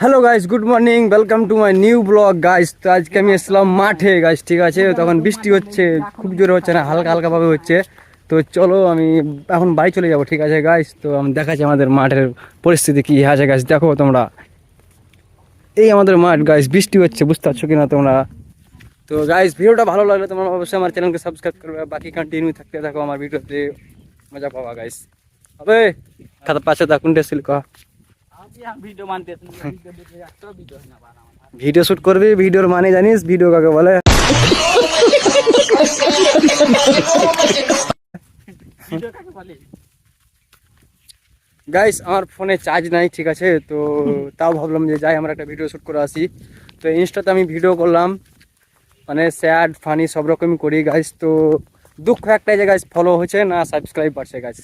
Hello guys good morning welcome to my new vlog guys তো আজকে আমি এসলাম মাঠে গাইস ঠিক আছে? তখন বৃষ্টি হচ্ছে, খুব জোরে হচ্ছে না, হালকা হালকা ভাবে হচ্ছে। তো চলো, আমি এখন বাড়ি চলে যাব, ঠিক আছে গাইস তো আমি দেখাচ্ছি আমাদের মাঠের পরিস্থিতি কি আছে গাইস দেখো তোমরা। এই আমাদের মাঠ গাইস বৃষ্টি হচ্ছে, বুঝতে পারছ কিনা তোমরা? তো গাইস ভিডিওটা ভালো লাগলে তোমরা অবশ্যই আমার চ্যানেলকে সাবস্ক্রাইব করবে বাকি কন্টিনিউ থাকতে থাকো, আমার ভিডিওতে মজা পাওয়া গাইস হবে খাতা পাশে থাকুন ডেসিল কহ ভিডিও শুট করবি, ভিডিওর মানে জানিস, ভিডিও কাকে বলে? গাইস আমার ফোনে চার্জ নাই, ঠিক আছে? তো তাও ভাবলাম যে যাই, আমরা একটা ভিডিও শুট করে আসি। তো ইনস্টাতে আমি ভিডিও করলাম। মানে স্যাড ফানি সব রকমই করি গাইস তো দুঃখ একটাই যে গাইস ফলো হচ্ছে না সাবস্ক্রাইব বাড়ছে গাইস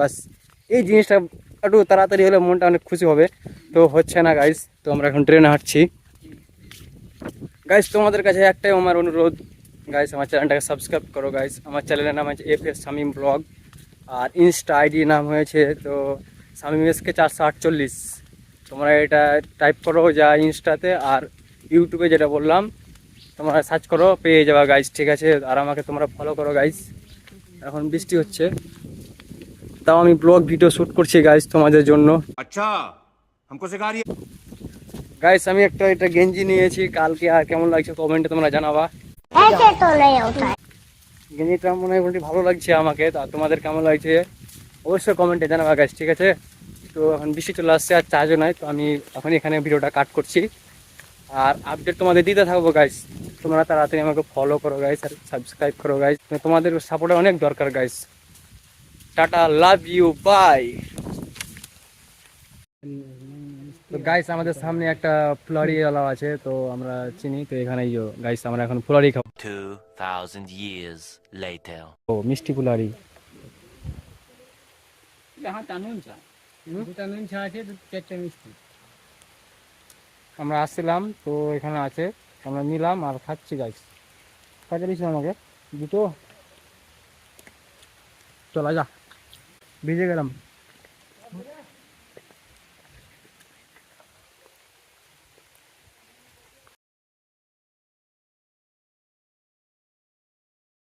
বাস, এই জিনিসটা একটু তাড়াতাড়ি হলে মনটা অনেক খুশি হবে। তো হচ্ছে না গাইস তো আমরা এখন ট্রেনে হাঁটছি। গাইস তোমাদের কাছে একটাই আমার অনুরোধ। গাইস আমার চ্যানেলটাকে সাবস্ক্রাইব করো গাইস আমার চ্যানেলের নাম আছে এফ এস শামিম ব্লগ আর ইনস্টা আইডি নাম হয়েছে, তো শামিম এসকে চারশো আটচল্লিশ। তোমরা এটা টাইপ করো যা ইনস্টাতে আর ইউটিউবে যেটা বললাম, তোমরা সার্চ করো, পেয়ে যাবা গাইস ঠিক আছে? আর আমাকে তোমরা ফলো করো গাইস এখন বৃষ্টি হচ্ছে। তাও আমি ব্লগ ভিডিও শুট করছি গাইস তোমাদের জন্য। আচ্ছা গাইস আমি একটা এটা গেঞ্জি নিয়েছি কালকে আর কেমন লাগছে কমেন্টে তোমরা জানাবা। গেঞ্জিটা মোটামুটি ভালো লাগছে আমাকে তা তোমাদের কেমন লাগছে? অবশ্যই কমেন্টে জানাবা গাইস ঠিক আছে? তো এখন বৃষ্টি চলে আসছে আর চার্জও নাই তো আমি এখন এখানে ভিডিওটা কাট করছি। আর আপডেট তোমাদের দিতে থাকব গাইস তোমরা তাড়াতাড়ি আমাকে ফলো করো গাইস আর সাবস্ক্রাইব করো গাইস মানে তোমাদের সাপোর্টে অনেক দরকার guys tata love you bye তো গাইস আমাদের সামনে একটা ফুলারি এলাও আছে তো আমরা চিনি তো এখানে গাইস আমরা এখন ফুলারি খাব। 2,000 years later. ও মিষ্টি ফুলারি। হ্যাঁ টানুন চা দুটা নুন চা আছে চারটে মিষ্টি আমরা আসছিলাম তো এখানে আছে। আমরা নিলাম আর খাচ্ছি গাইস কয়টা দিয়েছিল আমাকে। দুটো। চলা যা। भेजे गरम।